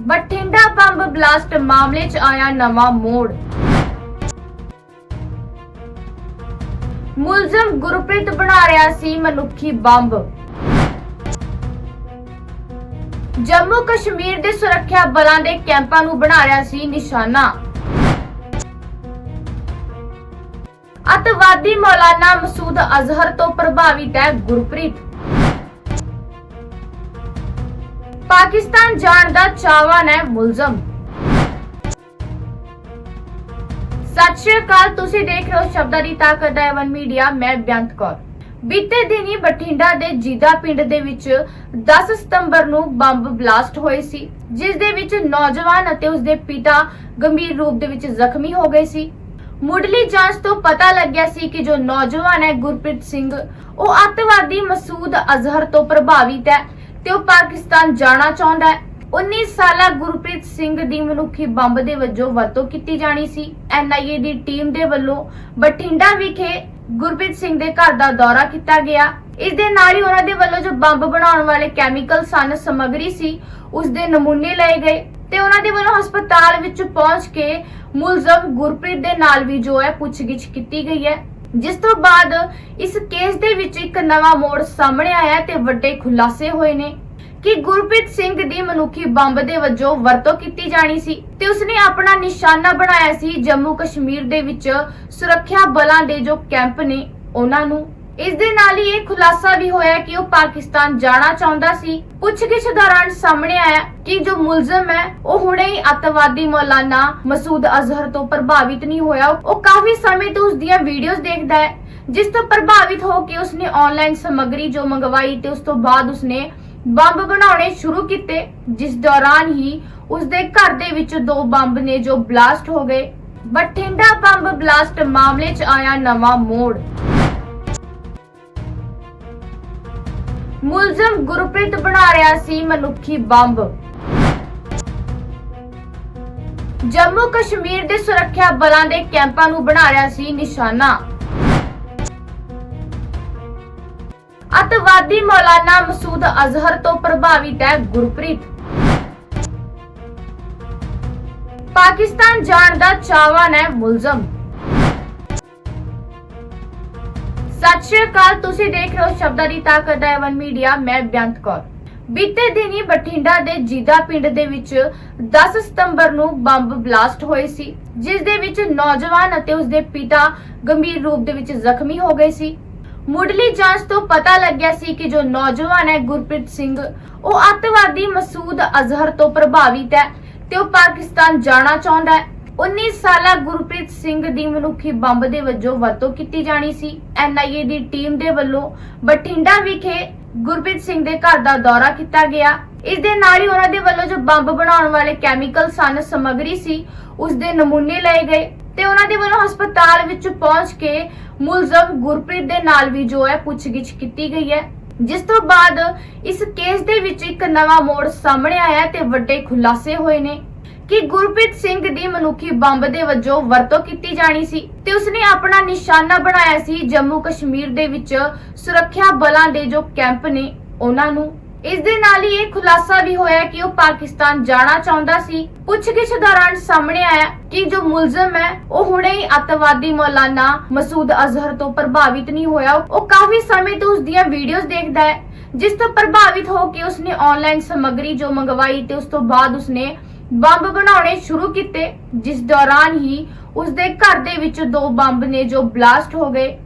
Bathinda bomb blast ਮਾਮਲੇ 'ਚ ਆਇਆ ਨਵਾਂ ਮੋੜ। ਮੁਲਜ਼ਮ ਗੁਰਪ੍ਰੀਤ ਬਣਾ ਰਿਹਾ ਸੀ ਮਨੁੱਖੀ ਬੰਬ। ਜੰਮੂ ਕਸ਼ਮੀਰ ਦੇ ਸੁਰੱਖਿਆ ਬਲਾਂ ਦੇ ਕੈਂਪਾਂ ਨੂੰ ਬਣਾ ਰਿਹਾ ਸੀ ਨਿਸ਼ਾਨਾ। ਅਤਵਾਦੀ ਮੌਲਾਨਾ ਮਸੂਦ ਅਜ਼ਹਰ ਤੋਂ ਪ੍ਰਭਾਵਿਤ ਹੈ ਗੁਰਪ੍ਰੀਤ। ਪਾਕਿਸਤਾਨ ਜਾਣ ਦਾ ਚਾਹਵਾਨ ਹੈ ਮੁਲਜ਼ਮ। ਸਤਿ ਸ਼੍ਰੀ ਅਕਾਲ, ਤੁਸੀਂ ਦੇਖ ਰਹੇ ਹੋ ਸ਼ਬਦਾਂ ਦੀ ਤਾਕਤ ਦਾ ਐਵਨ ਮੀਡੀਆ, ਮੈਂ ਬੇਅੰਤ ਕੌਰ। ਬੀਤੇ ਦਿਨੀ ਬਠਿੰਡਾ ਦੇ ਜੀਦਾ ਪਿੰਡ ਦੇ ਵਿੱਚ 10 ਸਤੰਬਰ ਨੂੰ ਬੰਬ ਬਲਾਸਟ ਹੋਏ ਸੀ, ਜਿਸ ਦੇ ਵਿੱਚ ਨੌਜਵਾਨ ਅਤੇ ਉਸ ਦੇ ਪਿਤਾ ਗੰਭੀਰ ਰੂਪ ਦੇ ਵਿੱਚ ਜ਼ਖਮੀ ਹੋ ਗਏ ਸੀ। ਮੁੱਢਲੀ ਜਾਂਚ ਤੋਂ ਪਤਾ ਲੱਗਿਆ ਸੀ ਕਿ ਜੋ ਨੌਜਵਾਨ ਹੈ ਗੁਰਪ੍ਰੀਤ ਸਿੰਘ, ਉਹ ਅੱਤਵਾਦੀ ਮਸੂਦ ਅਜ਼ਹਰ ਤੋਂ ਪ੍ਰਭਾਵਿਤ ਹੈ। ਤੇ ਉਹ ਪਾਕਿਸਤਾਨ ਜਾਣਾ ਚਾਹੁੰਦਾ ਹੈ। 19 ਸਾਲਾ ਗੁਰਪ੍ਰੀਤ ਸਿੰਘ ਦੀ ਮਨੁੱਖੀ ਬੰਬ ਦੇ ਵਜੋਂ ਵਰਤੋਂ ਕੀਤੀ ਜਾਣੀ ਸੀ। ਐਨਆਈਏ ਦੀ ਟੀਮ ਦੇ ਵੱਲੋਂ ਬਠਿੰਡਾ ਵਿਖੇ ਗੁਰਪ੍ਰੀਤ ਸਿੰਘ ਦੇ ਘਰ ਦਾ ਦੌਰਾ ਕੀਤਾ ਗਿਆ। ਇਸ ਦੇ ਨਾਲ ਹੀ ਉਹਨਾਂ ਦੇ ਵੱਲੋਂ ਜੋ ਬੰਬ ਬਣਾਉਣ ਵਾਲੇ ਕੈਮੀਕਲ ਸਨ, ਸਮੱਗਰੀ ਸੀ, ਉਸ ਦੇ ਨਮੂਨੇ ਲਏ ਗਏ ਤੇ ਉਹਨਾਂ ਦੇ ਵੱਲੋਂ ਹਸਪਤਾਲ ਵਿੱਚ ਪਹੁੰਚ ਕੇ ਮੁਲਜ਼ਮ ਗੁਰਪ੍ਰੀਤ ਦੇ ਨਾਲ ਵੀ ਜੋ ਹੈ ਪੁੱਛਗਿੱਛ ਕੀਤੀ ਗਈ ਹੈ। ਜਿਸ ਤੋਂ ਬਾਅਦ ਇਸ ਕੇਸ ਦੇ ਵਿੱਚ ਇੱਕ ਨਵਾਂ ਮੋੜ ਸਾਹਮਣੇ ਆਇਆ ਤੇ ਵੱਡੇ ਖੁਲਾਸੇ ਹੋਏ ਨੇ ਕਿ ਗੁਰਪ੍ਰੀਤ ਸਿੰਘ ਦੀ ਮਨੁੱਖੀ ਬੰਬ ਦੇ ਵਜੋਂ ਵਰਤੋਂ ਕੀਤੀ ਜਾਣੀ ਸੀ ਤੇ ਉਸਨੇ ਆਪਣਾ ਨਿਸ਼ਾਨਾ ਬਣਾਇਆ ਸੀ ਜੰਮੂ ਕਸ਼ਮੀਰ ਦੇ ਵਿੱਚ ਸੁਰੱਖਿਆ ਬਲਾਂ ਦੇ ਜੋ ਕੈਂਪ ਨੇ ਉਹਨਾਂ ਨੂੰ। ਇਸ ਦੇ ਨਾਲ ਹੀ ਇਹ ਖੁਲਾਸਾ ਵੀ ਹੋਇਆ ਕਿ ਉਹ ਪਾਕਿਸਤਾਨ ਜਾਣਾ ਚਾਹੁੰਦਾ ਸੀ। ਪੁੱਛਗਿੱਛ ਦੌਰਾਨ ਸਾਹਮਣੇ ਆਇਆ ਕਿ ਜੋ ਮੁਲਜ਼ਮ ਹੈ, ਉਹ ਹੁਣੇ ਹੀ ਅੱਤਵਾਦੀ ਮੌਲਾਨਾ ਮਸੂਦ ਅਜ਼ਹਰ ਤੋਂ ਪ੍ਰਭਾਵਿਤ ਨਹੀਂ ਹੋਇਆ। ਉਹ ਕਾਫੀ ਸਮੇਂ ਤੋਂ ਉਸ ਦੀਆਂ ਵੀਡੀਓਜ਼ ਦੇਖਦਾ ਹੈ, ਜਿਸ ਤੋਂ ਪ੍ਰਭਾਵਿਤ ਹੋ ਕੇ ਉਸਨੇ ਆਨਲਾਈਨ ਸਮੱਗਰੀ ਜੋ ਮੰਗਵਾਈ ਤੇ ਉਸ ਤੋਂ ਬਾਅਦ ਉਸਨੇ ਬੰਬ ਬਣਾਉਣੇ ਸ਼ੁਰੂ ਕੀਤੇ, ਜਿਸ ਦੌਰਾਨ ਹੀ ਉਸਦੇ ਘਰ ਦੇ ਵਿੱਚ ਦੋ ਬੰਬ ਨੇ ਜੋ ਬਲਾਸਟ ਹੋ ਗਏ। ਬਠਿੰਡਾ ਬੰਬ ਬਲਾਸਟ ਮਾਮਲੇ 'ਚ ਆਇਆ ਨਵਾਂ ਮੋੜ। ਮੁਲਜ਼ਮ ਗੁਰਪ੍ਰੀਤ ਬਣਾ ਰਿਹਾ ਸੀ ਮਨੁੱਖੀ ਬੰਬ। ਜੰਮੂ ਕਸ਼ਮੀਰ ਦੇ ਸੁਰੱਖਿਆ ਬਲਾਂ ਦੇ ਕੈਂਪਾਂ ਨੂੰ ਬਣਾ ਰਿਹਾ ਸੀ ਨਿਸ਼ਾਨਾ। ਅਤਵਾਦੀ ਮੌਲਾਨਾ ਮਸੂਦ ਅਜ਼ਹਰ ਤੋਂ ਪ੍ਰਭਾਵਿਤ ਹੈ ਗੁਰਪ੍ਰੀਤ। ਪਾਕਿਸਤਾਨ ਜਾਣ ਦਾ ਚਾਹਵਾਨ ਹੈ ਮੁਲਜ਼ਮ। ਸਤਿ ਸ਼੍ਰੀ ਅਕਾਲ, ਤੁਸੀਂ ਦੇਖ ਰਹੇ ਹੋ ਸ਼ਬਦਾਂ ਦੀ ਤਾਕਤ ਦਾ ਐਵਨ ਮੀਡੀਆ, ਮੈਂ ਬੇਅੰਤ ਕੌਰ। ਬੀਤੇ ਦਿਨੀ ਬਠਿੰਡਾ ਦੇ ਜੀਦਾ ਪਿੰਡ ਦੇ ਵਿੱਚ 10 ਸਤੰਬਰ ਨੂੰ ਬੰਬ ਬਲਾਸਟ ਹੋਏ ਸੀ, ਜਿਸ ਦੇ ਵਿੱਚ ਨੌਜਵਾਨ ਅਤੇ ਉਸਦੇ ਪਿਤਾ ਗੰਭੀਰ ਰੂਪ ਦੇ ਵਿੱਚ ਜ਼ਖਮੀ ਹੋ ਗਏ ਸੀ। ਮੁੱਢਲੀ ਜਾਂਚ ਤੋਂ ਪਤਾ ਲੱਗਿਆ ਸੀ ਕਿ ਜੋ ਨੌਜਵਾਨ ਹੈ ਗੁਰਪ੍ਰੀਤ ਸਿੰਘ, ਉਹ ਅੱਤਵਾਦੀ ਮਸੂਦ ਅਜ਼ਹਰ ਤੋਂ ਪ੍ਰਭਾਵਿਤ ਹੈ ਤੇ ਉਹ ਪਾਕਿਸਤਾਨ ਜਾਣਾ ਚਾਹੁੰਦਾ ਹੈ। 19 ਸਾਲਾ ਗੁਰਪ੍ਰੀਤ ਸਿੰਘ ਦੀ ਮਨੁੱਖੀ ਬੰਬ ਦੇ ਵਜੋਂ ਵਰਤੋਂ ਕੀਤੀ ਜਾਣੀ ਸੀ। ਐਨਆਈਏ ਦੀ ਟੀਮ ਦੇ ਵੱਲੋਂ ਬਠਿੰਡਾ ਵਿਖੇ ਗੁਰਪ੍ਰੀਤ ਸਿੰਘ ਦੇ ਘਰ ਦਾ ਦੌਰਾ ਕੀਤਾ ਗਿਆ। ਇਸ ਦੇ ਨਾਲ ਹੀ ਉਹਨਾਂ ਦੇ ਵੱਲੋਂ ਜੋ ਬੰਬ ਬਣਾਉਣ ਵਾਲੇ ਕੈਮੀਕਲ ਸਨ, ਸਮੱਗਰੀ ਸੀ, ਉਸ ਦੇ ਨਮੂਨੇ ਲਏ ਗਏ ਤੇ ਉਹਨਾਂ ਦੇ ਵੱਲੋਂ ਹਸਪਤਾਲ ਵਿੱਚ ਪਹੁੰਚ ਕੇ ਮੁਲਜ਼ਮ ਗੁਰਪ੍ਰੀਤ ਦੇ ਨਾਲ ਵੀ ਜੋ ਹੈ ਪੁੱਛਗਿੱਛ ਕੀਤੀ ਗਈ ਹੈ। ਜਿਸ ਤੋਂ ਬਾਅਦ ਇਸ ਕੇਸ ਦੇ ਵਿੱਚ ਇੱਕ ਨਵਾਂ ਮੋੜ ਸਾਹਮਣੇ ਆਇਆ ਤੇ ਵੱਡੇ ਖੁਲਾਸੇ ਹੋਏ ਨੇ। ਕਿ ਗੁਰਪ੍ਰੀਤ ਸਿੰਘ ਦੀ ਮਨੁੱਖੀ ਬੰਬ ਦੇ ਵਜੋਂ ਵਰਤੋਂ ਕੀਤੀ ਜਾਣੀ ਸੀ ਤੇ ਉਸਨੇ ਆਪਣਾ ਨਿਸ਼ਾਨਾ ਬਣਾਇਆ ਸੀ ਜੰਮੂ ਕਸ਼ਮੀਰ ਦੇ ਵਿੱਚ ਸੁਰੱਖਿਆ ਬਲਾਂ ਦੇ ਜੋ ਕੈਂਪ ਨੇ ਉਹਨਾਂ ਨੂੰ। ਇਸ ਦੇ ਨਾਲ ਹੀ ਇਹ ਖੁਲਾਸਾ ਵੀ ਹੋਇਆ ਕਿ ਉਹ ਪਾਕਿਸਤਾਨ ਜਾਣਾ ਚਾਹੁੰਦਾ ਸੀ। ਪੁੱਛਗਿੱਛ ਦੌਰਾਨ ਸਾਹਮਣੇ ਆਇਆ ਕਿ ਜੋ ਮੁਲਜ਼ਮ ਹੈ, ਉਹ ਹੁਣੇ ਹੀ ਅੱਤਵਾਦੀ ਮੌਲਾਨਾ ਮਸੂਦ ਅਜ਼ਹਰ ਤੋਂ ਪ੍ਰਭਾਵਿਤ ਨਹੀਂ ਹੋਇਆ। ਉਹ ਕਾਫੀ ਸਮੇਂ ਤੋਂ ਉਸ ਦੀਆਂ ਵੀਡੀਓਜ਼ ਦੇਖਦਾ ਹੈ, ਜਿਸ ਤੋਂ ਪ੍ਰਭਾਵਿਤ ਹੋ ਕੇ ਉਸਨੇ ਆਨਲਾਈਨ ਸਮੱਗਰੀ ਜੋ ਮੰਗਵਾਈ ਤੇ ਉਸ ਤੋਂ ਬਾਅਦ ਉਸਨੇ ਬੰਬ ਬਣਾਉਣੇ ਸ਼ੁਰੂ ਕੀਤੇ, ਜਿਸ ਦੌਰਾਨ ਹੀ ਉਸਦੇ ਘਰ ਦੇ ਵਿੱਚ ਦੋ ਬੰਬ ਨੇ ਜੋ ਬਲਾਸਟ ਹੋ ਗਏ।